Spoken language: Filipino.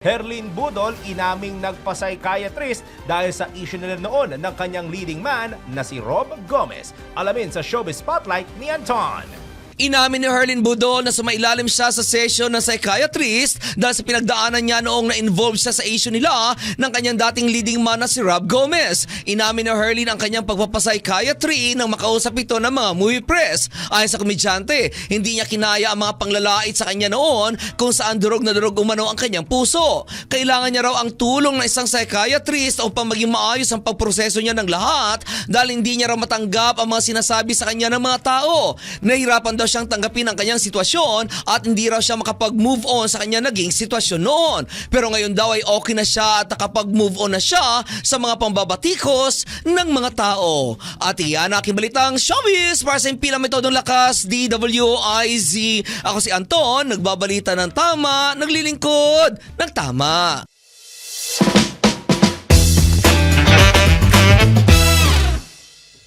Herlin Budol inaming nagpa-psychiatrist dahil sa issue nila noon ng kanyang leading man na si Rob Gomez. Alamin sa Showbiz Spotlight ni Anton. Inamin ni Herlin Budol na sumailalim siya sa session ng psychiatrist dahil sa pinagdaanan niya noong na-involve siya sa issue nila ng kanyang dating leading man na si Rob Gomez. Inamin ni Herlin ang kanyang pagpapapsychiatry nang makausap ito ng mga movie press. Ayon sa komedyante, hindi niya kinaya ang mga panglalait sa kanya noon kung saan durog na durog umano ang kanyang puso. Kailangan niya raw ang tulong ng isang psychiatrist upang maging maayos ang pagproseso niya ng lahat dahil hindi niya raw matanggap ang mga sinasabi sa kanya ng mga tao. Nahirapan daw siyang tanggapin ang kanyang sitwasyon at hindi raw siya makapag-move on sa kanya naging sitwasyon noon. Pero ngayon daw ay okay na siya at nakapag-move on na siya sa mga pambabatikos ng mga tao. At iyan aking balitang showbiz para sa impilang metodong lakas DWIZ. Ako si Anton, nagbabalita ng tama, naglilingkod ng tama.